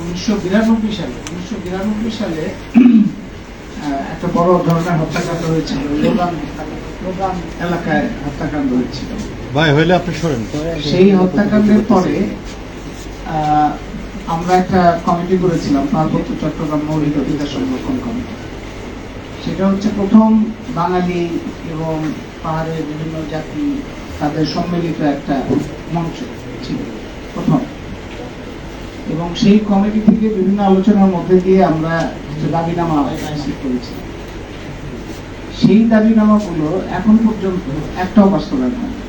উনিশশো বিরানব্বই সালে উনিশশো বিরানব্বই সালে একটা বড় ধরনের হত্যাকাণ্ড হয়েছিল। লোগান লোগান এলাকায় হত্যাকাণ্ড হয়েছিল। ভাই হইলে আপনি সরেন। সেই হত্যাকাণ্ডের পরে আমরা একটা কমিটি করেছিলাম পার্বত্য চট্টগ্রাম মৌলিক অধিকার সংরক্ষণ কমিটি। সেটা হচ্ছে প্রথম বাঙালি এবং পাহাড়ের বিভিন্ন জাতি তাদের সম্মিলিত একটা মঞ্চ ছিল প্রথম। এবং সেই কমিটি থেকে বিভিন্ন আলোচনার মধ্যে দিয়ে আমরা কিছু দাবিনামা স্থির করেছি সেই দাবিনামাগুলো এখন পর্যন্ত একটাও বাস্তবায়ন হয়নি।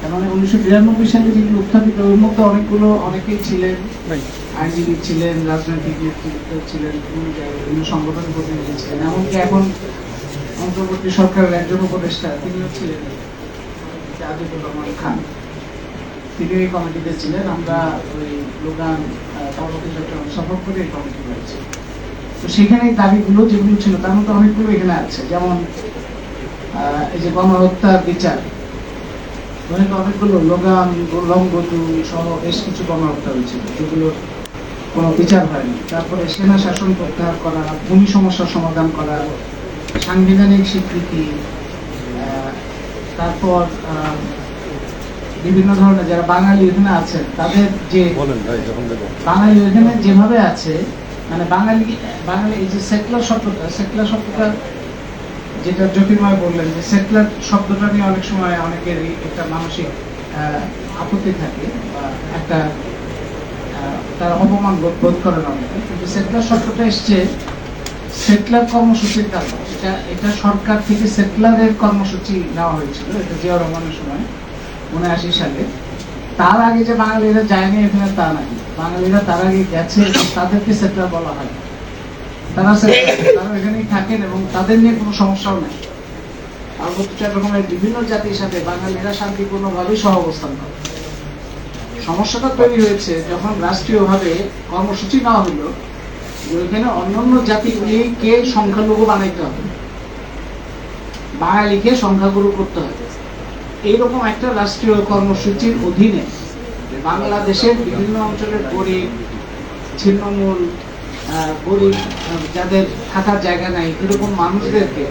তার মানে উনিশশো বিরানব্বই সালে যেগুলো উত্থাপিত ওর মধ্যে অনেকগুলো অনেকেই ছিলেন আইনজীবী ছিলেন রাজনৈতিক নেতৃত্ব ছিলেন বিভিন্ন সংগঠনের প্রতিনিধি ছিলেন এমনকি এখন অন্তর্বর্তী সরকারের একজন উপদেষ্টা তিনিও ছিলেন আজিবুর রহমান খান। তিনি কমিটিতে ছিলেন, আমরা ওই কমিটি তো সেখানে দাবিগুলো যেগুলো ছিল, তার মধ্যে অনেকগুলো এখানে আছে। যেমন এই যে গণহত্যার বিচার। অনেক, অনেকগুলো লোগান সহ বেশ কিছু গণহত্যা হয়েছিল, যেগুলোর কোনো বিচার হয়নি। তারপরে সেনা শাসন প্রত্যাহার করা ভূমি সমস্যার সমাধান করা সাংবিধানিক স্বীকৃতি তারপর বিভিন্ন ধরনের যারা বাঙালি এখানে আছেন তাদের যে বাঙালি এখানে যেভাবে আছে মানে বাঙালি বাঙালি এই যে সেকুলার শব্দটা সেকুলার শব্দটা যেটা জ্যোতির্ময় বললেন যে সেকুলার শব্দটা নিয়ে অনেক সময় অনেকেরই একটা মানসিক আপত্তি থাকে বা একটা তার অপমান বোধ বোধ করেন অনেকে। কিন্তু সেকুলার শব্দটা এসছে সেকুলার কর্মসূচির কারণে। এটা এটা সরকার থেকে সেকুলারের কর্মসূচি নেওয়া হয়েছিল এটা জিয়া রহমানের সময়। উনআশি সালে। তার আগে যে বাঙালিরা যায়নি এখানে তা নাই। বাঙালিরা তার আগে গেছে তাদেরকে সেটেলার বলা হয়। তারা তারা এখানেই থাকেন এবং তাদের নিয়ে কোনো সমস্যাও নেই। পার্বত্য চট্টগ্রামের বিভিন্ন জাতির সাথে বাঙালিরা শান্তিপূর্ণভাবে সহ অবস্থান করে। সমস্যাটা তৈরি হয়েছে যখন রাষ্ট্রীয়ভাবে কর্মসূচি নেওয়া হলো ওইখানে অন্যান্য জাতিগুলিকে সংখ্যালঘু বানাইতে হবে? বাঙালিকে সংখ্যাগুরু করতে হবে। এইরকম একটা রাষ্ট্রীয় কর্মসূচির অধীনে বাংলাদেশের বিভিন্ন অঞ্চলের গরিব, ছিন্নমূল গরিব যাদের থাকার জায়গা নাই, এরকম মানুষদেরকে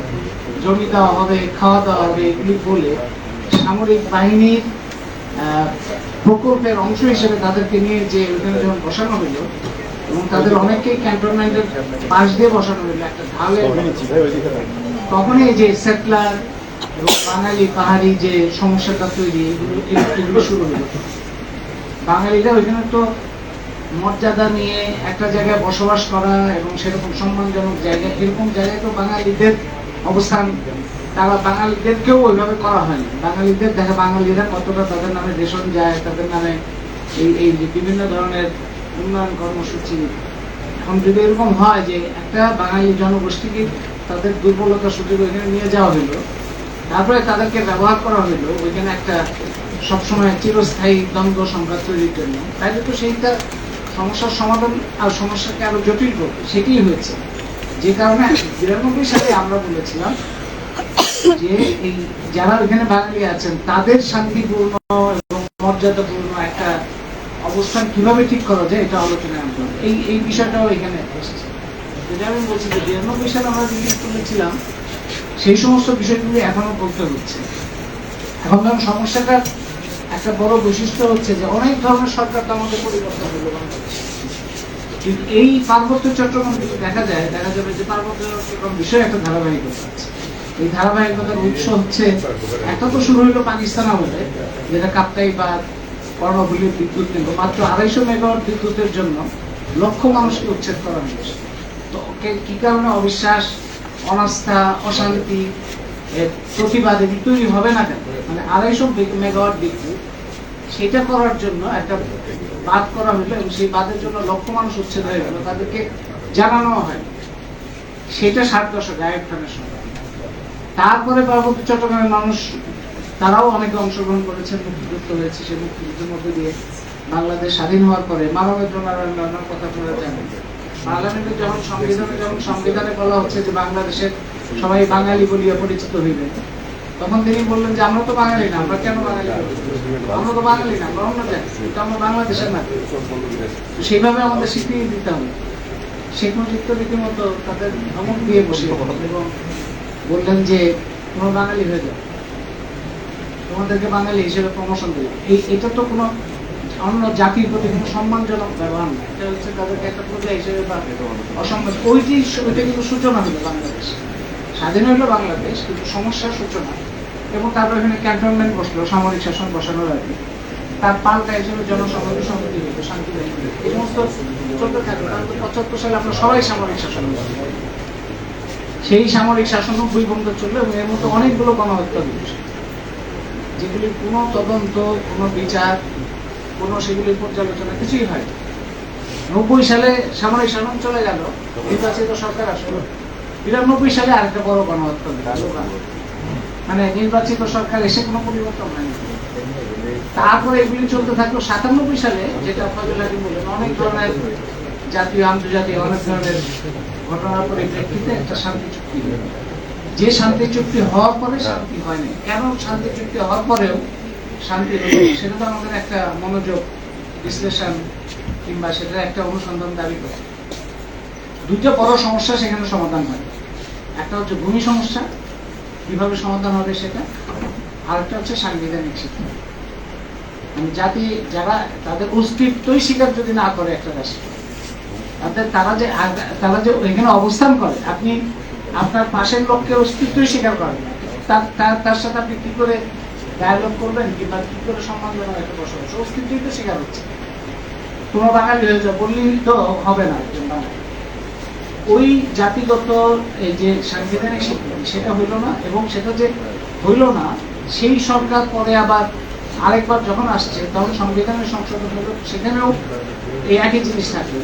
জমি দেওয়া হবে, খাওয়া দাওয়া হবে এগুলি বলে সামরিক বাহিনীর প্রকল্পের অংশ হিসেবে তাদেরকে নিয়ে যে ওখানে যখন বসানো হলো এবং তাদের অনেককেই ক্যান্টনমেন্টের পাশ দিয়ে বসানো হলো, একটা ঢালে তখনই যে সেটলার বাঙালি পাহাড়ি যে সমস্যাটা তৈরি, এগুলো শুরু হলো। বাঙালিরা ওইখানে তো মর্যাদা নিয়ে একটা জায়গায় বসবাস করা এবং সেরকম সম্মানজনক জায়গা, এরকম জায়গায় তো বাঙালিদের অবস্থান, তারা বাঙালিদেরকেও ওইভাবে করা হয়নি। বাঙালিদের দেখা, বাঙালিরা কতটা তাদের নামে রেশন যায়, তাদের নামে এই এই যে বিভিন্ন ধরনের উন্নয়ন কর্মসূচি, এখন যদি এরকম হয় যে একটা বাঙালি জনগোষ্ঠীকে তাদের দুর্বলতা সুযোগ ওইখানে নিয়ে যাওয়া হলো তারপরে তাদেরকে ব্যবহার করা হলো ওইখানে একটা সবসময় চিরস্থায়ী দ্বন্দ্ব সংঘাত তৈরির জন্য। তাইলে তো সেইটা সমস্যার সমাধান আর সমস্যাকে আরও জটিল করবে, সেটাই হয়েছে। যে কারণে বিরানব্বই সালে আমরা বলেছিলাম যে এই যারা ওইখানে বাঙালি আছেন, তাদের শান্তিপূর্ণ এবং মর্যাদাপূর্ণ একটা অবস্থান কীভাবে ঠিক করা যায়, এটা আলোচনায় আনতে হবে। এই এই বিষয়টাও এখানে এসেছে। যেটা আমি বলছি যে বিরানব্বই সালে আমরা রিলিজ করেছিলাম সেই সমস্ত বিষয়গুলি এখনও বলতে হচ্ছে। এখন ধরুন সমস্যাটার একটা বড় বৈশিষ্ট্য হচ্ছে যে অনেক ধরনের সরকার তো আমাদের পরিবর্তন হলো। কিন্তু এই পার্বত্য চট্টগ্রাম দেখা যায়, দেখা যাবে যে পার্বত্য চট্টগ্রাম বিষয়ে একটা ধারাবাহিকতা আছে। এই ধারাবাহিকতার উৎস হচ্ছে একটা তো শুরু হলো পাকিস্তান আমলে, যেটা কাপ্তাই বা কর্ণফুলির বিদ্যুৎ কেন্দ্র, মাত্র আড়াইশো মেগাওয়াট বিদ্যুতের জন্য লক্ষ মানুষকে উচ্ছেদ করা হয়েছে। তো কি কারণে অবিশ্বাস অনাস্থা, অশান্তি প্রতিবাদ তৈরি হবে না কেন? মানে আড়াইশো মেগাওয়াট বিদ্যুৎ, সেটা করার জন্য একটা বাদ করা হলো এবং সেই বাদের জন্য লক্ষ মানুষ উচ্ছেদ হয়ে গেল। তাদেরকে জানানো হয়। সেটা ষাট দশক খানের সময়। তারপরে পার্বত্য চট্টগ্রামের মানুষ, তারাও অনেকে অংশগ্রহণ করেছেন, মুক্তিযুদ্ধ হয়েছে সেই মুক্তিযুদ্ধের মধ্যে দিয়ে বাংলাদেশ স্বাধীন হওয়ার পরে। মানবেন্দ্র নারায়ণ রান্নার কথা আপনারা জানেন। পার্লামেন্টে যখন সংবিধানে যখন সংবিধানে বলা হচ্ছে যে বাংলাদেশের সবাই বাঙালি বলিয়া পরিচিত হইবে, তখন তিনি বললেন যে আমরা তো বাঙালি না, আমরা কেন বাঙালি? আমরা তো বাঙালি না, আমরা অন্য আমরা বাংলাদেশের না সেইভাবে আমাদের স্বীকৃতি দিতে হবে। শেখ মুজিব তো রীতিমতো তাদের ধমক দিয়ে বসে এবং বললেন যে তোমরা বাঙালি হয়ে যাও। তোমাদেরকে বাঙালি হিসেবে প্রমোশন দেবে। এই এটা তো কোনো অন্য জাতির প্রতি কিন্তু সম্মানজনক ব্যবহার না এটা হচ্ছে তাদেরকে একটা প্রজা হিসেবে অসম্মান ওইটি ওইটা কিন্তু সূচনা হলো বাংলাদেশ। স্বাধীন হলো বাংলাদেশ, কিন্তু সমস্যার সূচনা। এবং তারপর এখানে ক্যান্টনমেন্ট বসল, সামরিক শাসন বসানোর আগে। তার পাল্টা হিসেবে জনসংহতি সমিতি হলো, শান্তি এই সমস্ত চলতে থাকল কারণ পঁচাত্তর সালে আমরা সবাই সামরিক শাসন। সেই সামরিক শাসনও দুই বন্ধ চলল এবং এর মধ্যে অনেকগুলো গণহত্যা হয়েছে। যেগুলির কোনো তদন্ত, কোনো বিচার কোনো সেগুলির পর্যালোচনা কিছুই হয় নব্বই সালে সামরিক শাসন চলে গেল নির্বাচিত সরকার আসলো। বিরানব্বই সালে আরেকটা বড় গণহত্যা মানে নির্বাচিত সরকার এসে কোনো পরিবর্তন হয়নি। তারপরে এগুলি চলতে থাকল সাতানব্বই সালে, যেটা ফজল হাকিম বললেন অনেক ধরনের জাতীয়, আন্তর্জাতিক, অনেক ধরনের ঘটনার পরিপ্রেক্ষিতে একটা শান্তি চুক্তি যে শান্তি চুক্তি হওয়ার পরে শান্তি হয়নি। কেন শান্তি চুক্তি হওয়ার পরেও শান্তি সেটা তো আমাদের একটা মনোযোগ, বিশ্লেষণ, কিংবা সেটা একটা অনুসন্ধান দাবি করে। দুটো বড় সমস্যা সেখানে সমাধান হয়। একটা হচ্ছে ভূমি সমস্যা, কীভাবে সমাধান হবে সেটা? আর একটা হচ্ছে সাংবিধানিক শিক্ষা। মানে জাতি, যারা তাদের অস্তিত্বই স্বীকার যদি না করে একটা দেশে তাদের তারা যে তারা যে এখানে অবস্থান করে, আপনি আপনার পাশের লোককে অস্তিত্বই স্বীকার করেন তার- তার সাথে আপনি কি করে ডায়ালগ করবেন কিংবা কি করে সম্মানজনক একটা বসবাস অস্তিত্বই তো স্বীকার হচ্ছে। কোনো বাঙালি হয়ে যাও, বললেই তো হবে না একজন বাঙালি। ওই জাতিগত এই যে সাংবিধানিক স্বীকৃতি সেটা হইল না, এবং সেটা যে হইল না, সেই সরকার পরে আবার আরেকবার যখন আসছে, তখন সংবিধানের সংশোধন হলো, সেখানেও এই একই জিনিস থাকবে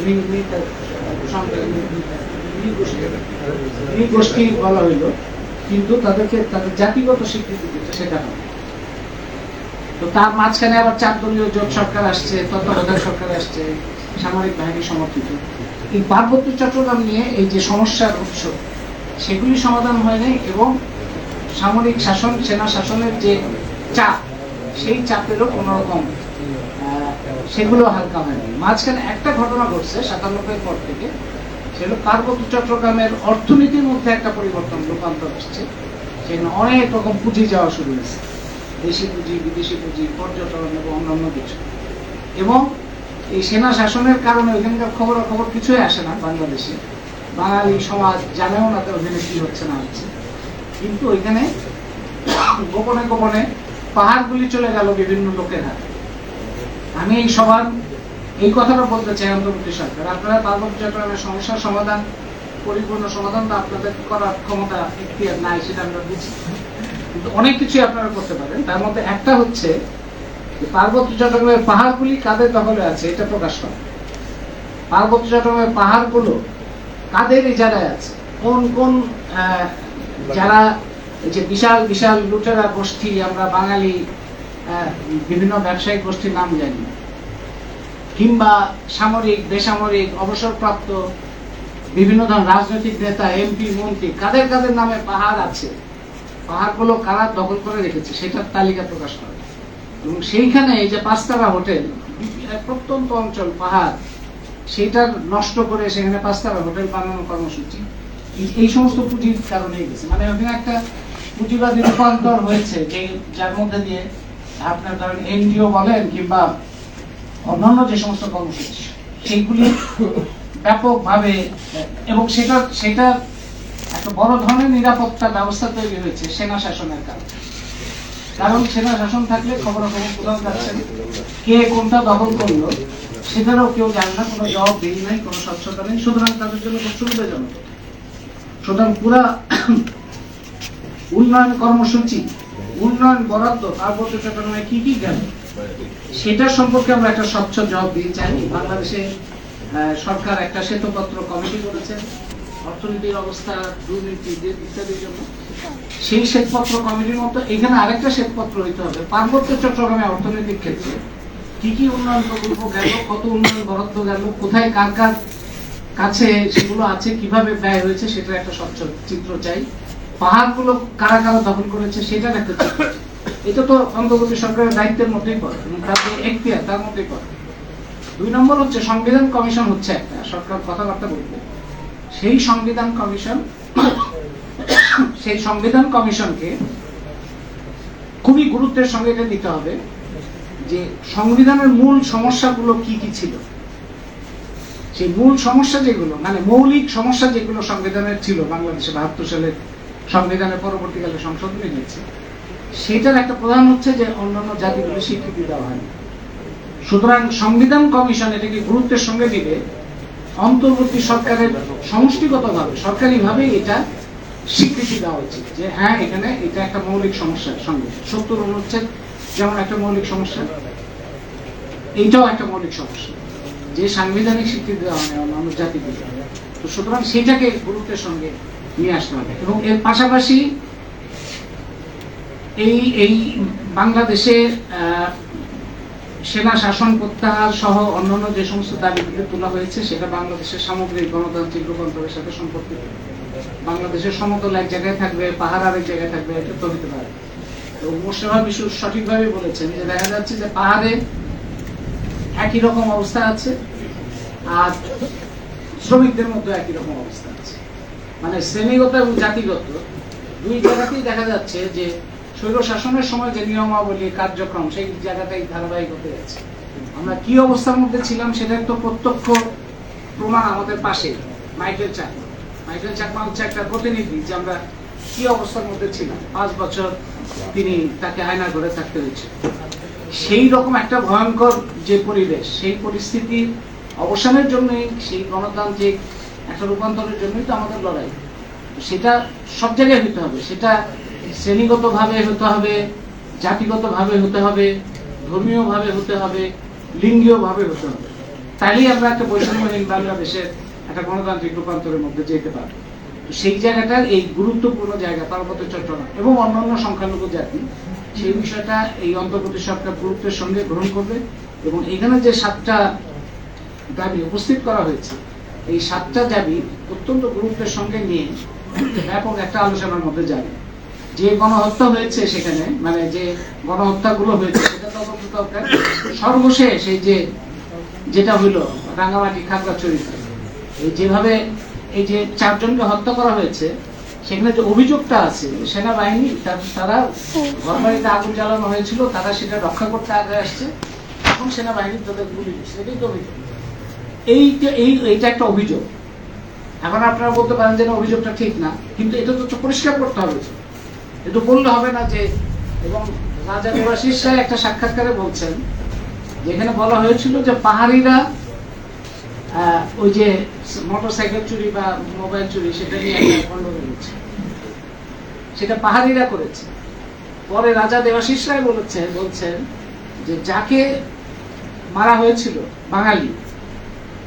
গোষ্ঠী বলা হইল, কিন্তু তাদেরকে তাদের জাতিগত স্বীকৃতি দিতে সেটা হবে তো তার মাঝখানে আবার চার দলীয় জোট সরকার আসছে, তত্ত্বাবধায়ক সরকার আসছে, সামরিক বাহিনী সমর্থিত। এই পার্বত্য চট্টগ্রাম নিয়ে এই যে সমস্যার উৎস, সেগুলি সমাধান হয়নি এবং সামরিক শাসন, সেনা শাসনের যে চাপ, সেই চাপেরও কোনো রকম সেগুলো হালকা হয়নি মাঝখানে একটা ঘটনা ঘটছে সাতানব্বই পর থেকে সেগুলো পার্বত্য চট্টগ্রামের অর্থনীতির মধ্যে একটা পরিবর্তন, রূপান্তর আসছে। সেখানে অনেক রকম পুঁজি যাওয়া শুরু হয়েছে। দেশি পুঁজি, বিদেশি পুঁজি, পর্যটন এবং অন্যান্য কিছু। এবং এই সেনা শাসনের কারণে ওইখানকার খবর খবর কিছুই আসে না বাংলাদেশে। বাঙালি সমাজ জানেও না তো ওখানে কি হচ্ছে, না হচ্ছে। কিন্তু ওইখানে গোপনে গোপনে পাহাড়গুলি চলে গেল বিভিন্ন লোকের। হাতে আমি এই সবার এই কথাটা বলতে চাই অন্তর্বর্তী সরকার। আপনারা পার্বত্য চট্টগ্রামের সমস্যার সমাধান, পরিপূর্ণ সমাধান তো আপনাদের করার ক্ষমতা নাই, সেটা আমরা বুঝি। কিন্তু অনেক কিছুই আপনারা করতে পারেন। তার মধ্যে একটা হচ্ছে পার্বত্য চট্টগ্রামের পাহাড়গুলি কাদের দখলে আছে, এটা প্রকাশ করা। পার্বত্য চট্টগ্রামের পাহাড়গুলো কাদের ইজারায় আছে? কোন কোন যারা যে বিশাল বিশাল লুটেরা গোষ্ঠী, আমরা বাঙালি বিভিন্ন ব্যবসায়িক গোষ্ঠীর নাম জানি। কিংবা সামরিক, বেসামরিক, অবসরপ্রাপ্ত বিভিন্ন ধরনের রাজনৈতিক নেতা, এমপি, মন্ত্রী, কাদের কাদের নামে পাহাড় আছে? পাহাড়গুলো কারা দখল করে রেখেছে, সেটার তালিকা প্রকাশ করে এবং সেইখানে এই যে পাঁচতারা হোটেল প্রত্যন্ত অঞ্চল, পাহাড় সেটা নষ্ট করে সেখানে পাঁচতারা হোটেল বানানোর কর্মসূচি, এই- সমস্ত পুঁজির কারণেই গেছে। মানে ওখানে একটা পুঁজিবাদী রূপান্তর হয়েছে যে, যার মধ্যে দিয়ে আপনার ধরেন এনজিও বলেন কিংবা অন্যান্য যে সমস্ত কর্মসূচি, সেইগুলি ব্যাপকভাবে, এবং সেটা সেটা একটা বড় ধরনের নিরাপত্তা ব্যবস্থা তৈরি হয়েছে সেনা শাসনের কারণে। কারণ সেনা শাসন থাকলে খবর খবর কোথাও যাচ্ছে কে কোনটা দখল করল, সেটারও কেউ জানে না, কোনো জবাবদিহি নাই, কোনো স্বচ্ছতা নেই। সুতরাং তাদের জন্য খুব সুবিধাজনক। সুতরাং পুরা উন্নয়ন কর্মসূচি, উন্নয়ন বরাদ্দ পার্বত্য চট্টগ্রামে কি কি গেল? সেটার সম্পর্কে আমরা একটা স্বচ্ছ জবাব দিয়ে চাই বাংলাদেশে সরকার একটা শ্বেতপত্র কমিটি করেছে। অর্থনীতির অবস্থা, দুর্নীতি, যে ইত্যাদির জন্য। সেই শ্বেতপত্র কমিটির মতো এখানে আরেকটা শ্বেতপত্র হইতে হবে। পার্বত্য চট্টগ্রামে অর্থনৈতিক ক্ষেত্রে কি কি উন্নয়ন প্রকল্প গেল, কত উন্নয়ন বরাদ্দ গেল, কোথায় কার কার কাছে সেগুলো আছে, কীভাবে ব্যয় হয়েছে, সেটা একটা স্বচ্ছ চিত্র চাই। পাহাড়গুলো কারা কারা দখল করেছে, সেটার একটা চিত্র এটা তো অন্তর্বর্তী সরকারের দায়িত্বের মধ্যেই পড়ে, এবং তার যে এখতিয়ার, তার মধ্যেই পড়ে। দুই নম্বর হচ্ছে সংবিধান কমিশন হচ্ছে একটা, সরকার কথাবার্তা বলবে। সেই সংবিধান কমিশন, সেই সংবিধান কমিশনকে খুবই গুরুত্বের সঙ্গে এটা দিতে হবে যে সংবিধানের মূল সমস্যাগুলো কি কি ছিল। সেই মূল সমস্যা যেগুলো মানে মৌলিক সমস্যা যেগুলো সংবিধানের ছিল, বাংলাদেশে বাহাত্তর সালের সংবিধানের পরবর্তীকালে সংশোধনী হয়েছে, সেটার একটা প্রধান হচ্ছে যে অন্যান্য জাতিগুলো স্বীকৃতি দেওয়া হয়নি। সুতরাং সংবিধান কমিশন এটাকে গুরুত্বের সঙ্গে দিবে অন্তর্বর্তী সরকারের সমষ্টিগতভাবে সরকারিভাবে এটা স্বীকৃতি দেওয়া উচিত যে হ্যাঁ এখানে এটা একটা মৌলিক সমস্যার সঙ্গে। সত্তর অনুচ্ছেদ যেমন একটা মৌলিক সমস্যা, এইটাও একটা মৌলিক সমস্যা। যে সাংবিধানিক স্বীকৃতি দেওয়া হয় অন্যান্য জাতিগুলো তো সুতরাং সেটাকে গুরুত্বের সঙ্গে নিয়ে আসতে হবে। এবং এর পাশাপাশি এই এই বাংলাদেশে সেনা শাসন প্রত্যাহার সহ অন্যান্য যে সমস্ত দাবিগুলো তোলা হয়েছে, সেটা বাংলাদেশের সামগ্রিক গণতান্ত্রিক রূপান্তরের সাথে সম্পর্কিত। বাংলাদেশের সমতল এক জায়গায় থাকবে, পাহাড় আরেক জায়গায় থাকবে, এটা তো হতে পারে। এবং মোস্তফা বিশু সঠিকভাবে বলেছেন যে দেখা যাচ্ছে যে পাহাড়ে একই রকম অবস্থা আছে, আর শ্রমিকদের মধ্যে একই রকম অবস্থা আছে। মানে শ্রেণীগত এবং জাতিগত দুই জায়গাতেই দেখা যাচ্ছে যে স্বৈর শাসনের সময় যে নিয়মাবলী, কার্যক্রম, সেই জায়গাটাই ধারাবাহিক হতে যাচ্ছে আমরা কি অবস্থার মধ্যে ছিলাম সেটার তো প্রত্যক্ষ প্রমাণ আমাদের পাশে, মাইকেল চাকমা। মাইকেল চাকমা হচ্ছে একটা প্রতিনিধি যে আমরা কি অবস্থার মধ্যে ছিলাম। পাঁচ বছর তিনি তাকে আয়না ঘরে থাকতে হয়েছে। সেই রকম একটা ভয়ঙ্কর যে পরিবেশ, সেই পরিস্থিতির অবসানের জন্যই, সেই গণতান্ত্রিক একটা রূপান্তরের জন্যই তো আমাদের লড়াই। সেটা সব জায়গায় হতে হবে। সেটা শ্রেণীগতভাবে হতে হবে, জাতিগতভাবে হতে হবে, ধর্মীয়ভাবে হতে হবে, লিঙ্গীয়ভাবে হতে হবে। তাইলেই আমরা একটা বৈষম্যহীন বাংলাদেশের একটা গণতান্ত্রিক রূপান্তরের মধ্যে যেতে পারব। সেই জায়গাটার এই গুরুত্বপূর্ণ জায়গা, পার্বত্য চট্টগ্রাম এবং অন্যান্য সংখ্যালঘু জাতি, সেই বিষয়টা এই অন্তর্বর্তী সরকার গুরুত্বের সঙ্গে গ্রহণ করবে এবং এখানে যে সাতটা দাবি উপস্থিত করা হয়েছে, এই সাতটা দাবি অত্যন্ত গুরুত্বের সঙ্গে নিয়ে ব্যাপক একটা আলোচনার মধ্যে যাবে। যে গণহত্যা হয়েছে সেখানে মানে যে গণহত্যাগুলো হয়েছে, সেটা তদন্ত সর্বশেষ এই যে যেটা হইল রাঙ্গামাটি খাগড়াছড়িতে এই যেভাবে এই যে চারজনকে হত্যা করা হয়েছে, সেখানে যে অভিযোগটা আছে, সেনাবাহিনী, তার- ঘরবাড়িতে আগুন জ্বালানো হয়েছিল, তারা সেটা রক্ষা করতে আগে আসছে, এখন সেনাবাহিনী তাদের গুলি সেটাই তো অভিযোগ। এই এই, এইটা একটা অভিযোগ। এখন আপনারা বলতে পারেন যে অভিযোগটা ঠিক না, কিন্তু এটা তো পরিষ্কার করতে হবে। এটা বললে হবে না যে, এবং রাজা দেবাশিস সাহেব একটা সাক্ষাৎকারে বলছেন, যেখানে বলা হয়েছিল যে পাহাড়িরা ওই যে মোটরসাইকেল চুরি বা মোবাইল চুরি, সেটা নিয়ে একটা হচ্ছে সেটা পাহাড়িরা করেছে। পরে রাজা দেবাশিস রায় বলেছেন বলছেন যে যাকে মারা হয়েছিল বাঙালি,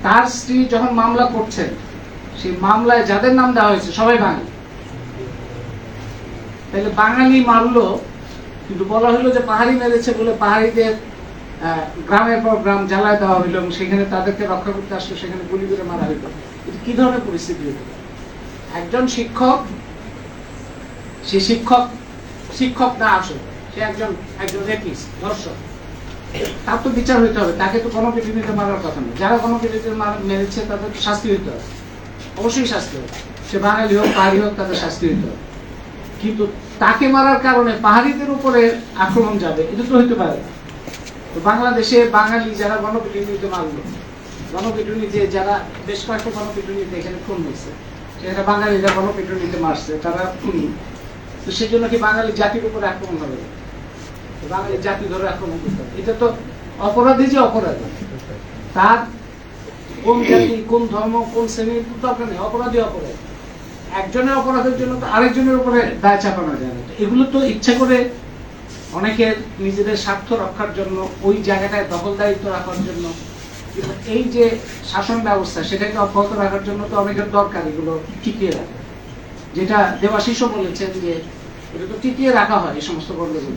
তার স্ত্রী যখন মামলা করছেন, সেই মামলায় যাদের নাম দেওয়া হয়েছে সবাই বাঙালি। তাহলে বাঙালি মারলো, কিন্তু বলা হলো যে পাহাড়ি মেরেছে বলে পাহাড়িদের গ্রামের পর গ্রাম জ্বালায় দেওয়া হইল এবং সেখানে তাদেরকে রক্ষা করতে আসলো, সেখানে গুলি করে মারা হইল এটা কি ধরনের পরিস্থিতি হইল একজন শিক্ষক, সে শিক্ষক শিক্ষক না আসে সে একজন একজন রেপিস্ট ধর্ষক। তার তো বিচার হইতে হবে, তাকে তো কোনো পিটুনিতে মারার কথা না। যারা কোনো পিটুনিতে মেরেছে তাদের শাস্তি হইতে হবে। অবশ্যই শাস্তি হবে। সে বাঙালি হোক, পাহাড়ি হোক, তাদের শাস্তি হইতে হবে। কিন্তু তাকে মারার কারণে পাহাড়িদের উপরে আক্রমণ যাবে, এটা তো হইতে পারে। তো বাংলাদেশে বাঙালি যারা গণপিটুনিতে মারলো গণপিটুনিতে যারা বেশ কয়েকটা গণপিটুনিতে এখানে খুন হয়েছে, সেখানে বাঙালিরা গণপিটুনিতে মারছে, তারা খুন। তো সেই জন্য কি বাঙালি জাতির উপরে আক্রমণ হবে? বাঙালি জাতি ধরে আক্রমণ করতে হবে। এটা তো অপরাধী যে অপরাধী, তার কোন জাতি, কোন ধর্ম, কোন শ্রেণির দরকার নেই। অপরাধী অপরাধী। একজনের অপরাধের জন্য তো আরেকজনের উপরে দায় চাপানো যায় না। এগুলো তো ইচ্ছা করে অনেকের নিজেদের স্বার্থ রক্ষার জন্য, ওই জায়গাটায় দখলদারিত্ব রাখার জন্য এই যে শাসন ব্যবস্থা, সেটাকে অব্যাহত রাখার জন্য তো অনেকের দরকার এগুলো টিকিয়ে রাখা। যেটা দেবাশিসও বলেছেন যে, এটা তো টিকিয়ে রাখা হয় এই সমস্ত গণ্ডগোল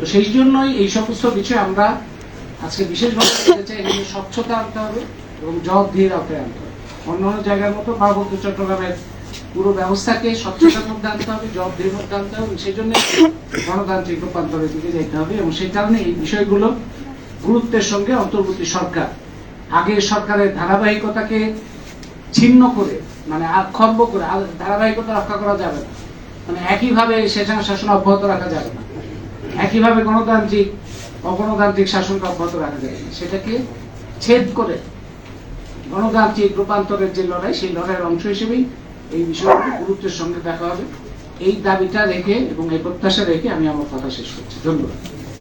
তো সেই জন্যই এই সমস্ত বিষয়ে আমরা আজকে বিশেষভাবে স্বচ্ছতা আনতে হবে এবং জবাবদিহির আওতায় আনতে হবে। অন্যান্য জায়গার মতো পার্বত্য চট্টগ্রামের পুরো ব্যবস্থাকে স্বচ্ছতার মধ্যে আনতে হবে জবাবদিহির মধ্যে আনতে হবে, সেই জন্য গণতান্ত্রিক রূপান্তরের দিকে যেতে হবে এবং সেই কারণে এই বিষয়গুলো গুরুত্বের সঙ্গে অন্তর্বর্তী সরকার, আগে সরকারের ধারাবাহিকতাকে ছিন্ন করে মানে খর্ব করে ধারাবাহিকতা রক্ষা করা যাবে না। মানে একইভাবে সেখানে শাসন অব্যাহত রাখা যাবে না। একইভাবে গণতান্ত্রিক, অগণতান্ত্রিক শাসনকে অব্যাহত রাখা যাবে না। সেটাকে ছেদ করে গণতান্ত্রিক রূপান্তরের যে লড়াই, সেই লড়াইয়ের অংশ হিসেবেই এই বিষয়টি গুরুত্বের সঙ্গে দেখা হবে। এই দাবিটা রেখে এবং এই প্রত্যাশা রেখে আমি আমার কথা শেষ করছি। ধন্যবাদ।